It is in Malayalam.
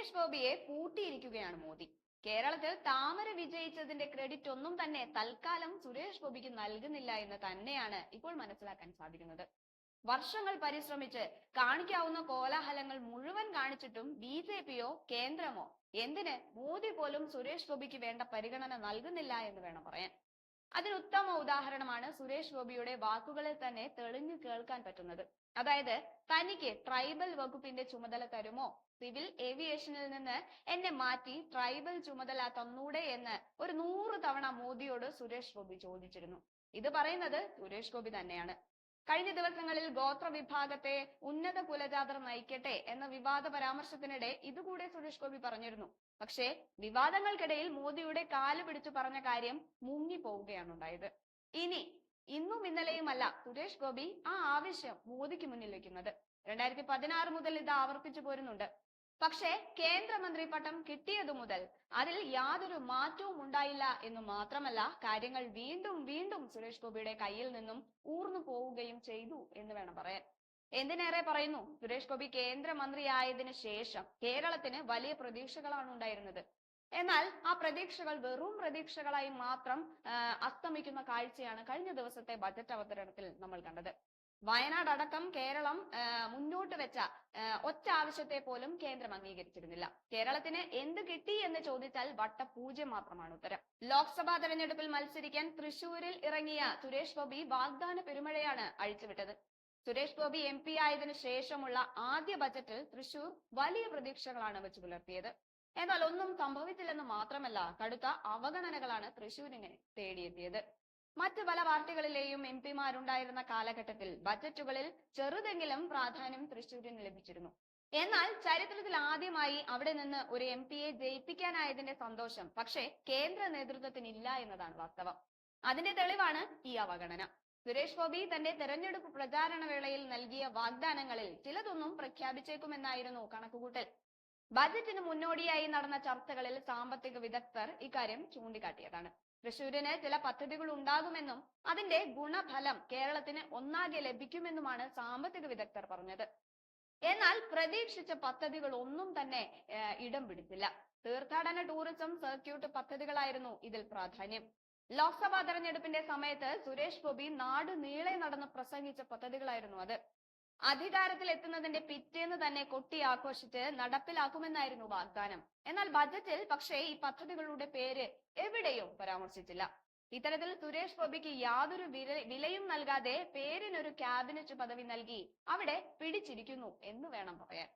സുരേഷ് ഗോപിയെ പൂട്ടിയിരിക്കുകയാണ് മോദി. കേരളത്തിൽ താമര വിജയിച്ചതിന്റെ ക്രെഡിറ്റ് ഒന്നും തന്നെ തൽക്കാലം സുരേഷ് ഗോപിക്ക് നൽകുന്നില്ല എന്ന് തന്നെയാണ് ഇപ്പോൾ മനസ്സിലാക്കാൻ സാധിക്കുന്നത്. വർഷങ്ങൾ പരിശ്രമിച്ച് കാണിക്കാവുന്ന കോലാഹലങ്ങൾ മുഴുവൻ കാണിച്ചിട്ടും ബി ജെ പിയോ കേന്ദ്രമോ? എന്തിന് മോദി പോലും സുരേഷ് ഗോപിക്ക് വേണ്ട പരിഗണന നൽകുന്നില്ല എന്ന് വേണം പറയാൻ. അതിന് ഉത്തമ ഉദാഹരണമാണ് സുരേഷ് ഗോപിയുടെ വാക്കുകളിൽ തന്നെ തെളിഞ്ഞു കേൾക്കാൻ പറ്റുന്നത്. അതായത് തനിക്ക് ട്രൈബൽ വകുപ്പിന്റെ ചുമതല തരുമോ? സിവിൽ ഏവിയേഷനിൽ നിന്ന് എന്നെ മാറ്റി ട്രൈബൽ ചുമതല തന്നൂടെ എന്ന് ഒരു നൂറ് തവണ മോദിയോട് സുരേഷ് ഗോപി ചോദിച്ചിരുന്നു. ഇത് പറയുന്നത് സുരേഷ് ഗോപി തന്നെയാണ്. കഴിഞ്ഞ ദിവസങ്ങളിൽ ഗോത്ര വിഭാഗത്തെ ഉന്നത കുലജാതർ നയിക്കട്ടെ എന്ന വിവാദ പരാമർശത്തിനിടെ ഇതുകൂടെ സുരേഷ് ഗോപി പറഞ്ഞിരുന്നു. പക്ഷേ വിവാദങ്ങൾക്കിടയിൽ മോദിയുടെ കാൽ പിടിച്ചു പറഞ്ഞ കാര്യം മുങ്ങി ഉണ്ടായത്. ഇനി ഇന്നും ഇന്നലെയുമല്ല സുരേഷ് ഗോപി ആ ആവശ്യം മോദിക്ക് മുന്നിൽ വെക്കുന്നത്. രണ്ടായിരത്തി പതിനാറ് മുതൽ ഇത് ആവർത്തിച്ചു പോരുന്നുണ്ട്. പക്ഷേ കേന്ദ്രമന്ത്രി പട്ടം കിട്ടിയതു മുതൽ അതിൽ യാതൊരു മാറ്റവും ഉണ്ടായില്ല എന്ന് മാത്രമല്ല കാര്യങ്ങൾ വീണ്ടും വീണ്ടും സുരേഷ് ഗോപിയുടെ കയ്യിൽ നിന്നും ഊർന്നു പോവുകയും ചെയ്തു എന്ന് വേണം പറയാൻ. എന്തിനേറെ പറയുന്നു? സുരേഷ് ഗോപി കേന്ദ്രമന്ത്രിയായതിനു ശേഷം കേരളത്തിന് വലിയ പ്രതീക്ഷകളാണ് ഉണ്ടായിരുന്നത്. എന്നാൽ ആ പ്രതീക്ഷകൾ വെറും പ്രതീക്ഷകളായി മാത്രം അസ്തമിക്കുന്ന കാഴ്ചയാണ് കഴിഞ്ഞ ദിവസത്തെ ബജറ്റ് അവതരണത്തിൽ നമ്മൾ കണ്ടത്. വയനാട് അടക്കം കേരളം മുന്നോട്ട് വെച്ച ഒറ്റ ആവശ്യത്തെ പോലും കേന്ദ്രം അംഗീകരിച്ചിരുന്നില്ല. കേരളത്തിന് എന്ത് കിട്ടി എന്ന് ചോദിച്ചാൽ വട്ടപൂജ്യം മാത്രമാണ് ഉത്തരം. ലോക്സഭാ തെരഞ്ഞെടുപ്പിൽ മത്സരിക്കാൻ തൃശൂരിൽ ഇറങ്ങിയ സുരേഷ് ഗോപി വാഗ്ദാന പെരുമഴയാണ് അഴിച്ചുവിട്ടത്. സുരേഷ് ഗോപി എം പി ആയതിനു ശേഷമുള്ള ആദ്യ ബജറ്റിൽ തൃശൂർ വലിയ പ്രതീക്ഷകളാണ് വെച്ച് പുലർത്തിയത്. എന്നാൽ ഒന്നും സംഭവിച്ചില്ലെന്ന് മാത്രമല്ല കടുത്ത അവഗണനകളാണ് തൃശൂരിനെ തേടിയെത്തിയത്. മറ്റു പല പാർട്ടികളിലെയും എം പിമാരുണ്ടായിരുന്ന കാലഘട്ടത്തിൽ ബജറ്റുകളിൽ ചെറുതെങ്കിലും പ്രാധാന്യം തൃശൂരിന് ലഭിച്ചിരുന്നു. എന്നാൽ ചരിത്രത്തിൽ ആദ്യമായി അവിടെ നിന്ന് ഒരു എം പിയെ ജയിപ്പിക്കാനായതിന്റെ സന്തോഷം പക്ഷേ കേന്ദ്ര നേതൃത്വത്തിനില്ല എന്നതാണ് വാസ്തവം. അതിന്റെ തെളിവാണ് ഈ അവഗണന. സുരേഷ് ഗോപി തന്റെ തെരഞ്ഞെടുപ്പ് പ്രചാരണ വേളയിൽ നൽകിയ വാഗ്ദാനങ്ങളിൽ ചിലതൊന്നും പ്രഖ്യാപിച്ചേക്കുമെന്നായിരുന്നു കണക്കുകൂട്ടൽ. ബജറ്റിന് മുന്നോടിയായി നടന്ന ചർച്ചകളിൽ സാമ്പത്തിക വിദഗ്ധർ ഇക്കാര്യം ചൂണ്ടിക്കാട്ടിയതാണ്. തൃശൂരിന് ചില പദ്ധതികൾ ഉണ്ടാകുമെന്നും അതിന്റെ ഗുണഫലം കേരളത്തിന് ഒന്നാകെ ലഭിക്കുമെന്നുമാണ് സാമ്പത്തിക വിദഗ്ധർ പറഞ്ഞത്. എന്നാൽ പ്രതീക്ഷിച്ച പദ്ധതികൾ ഒന്നും തന്നെ ഇടം പിടിച്ചില്ല. തീർത്ഥാടന ടൂറിസം സർക്യൂട്ട് പദ്ധതികളായിരുന്നു ഇതിൽ പ്രാധാന്യം. ലോക്സഭാ തെരഞ്ഞെടുപ്പിന്റെ സമയത്ത് സുരേഷ് ഗോപി നാട് നീളെ നടന്ന് പ്രസംഗിച്ച പദ്ധതികളായിരുന്നു അത്. അധികാരത്തിൽ എത്തുന്നതിന്റെ പിറ്റേന്ന് തന്നെ കൊട്ടി ആഘോഷിച്ച് നടപ്പിലാക്കുമെന്നായിരുന്നു വാഗ്ദാനം. എന്നാൽ ബജറ്റിൽ പക്ഷേ ഈ പദ്ധതികളുടെ പേര് എവിടെയും പരാമർശിച്ചില്ല. ഇത്തരത്തിൽ സുരേഷ് ഗോപിക്ക് യാതൊരു വില- വിലയും നൽകാതെ പേരിനൊരു ക്യാബിനറ്റ് പദവി നൽകി അവിടെ പിടിച്ചിരിക്കുന്നു എന്ന് വേണം പറയാൻ.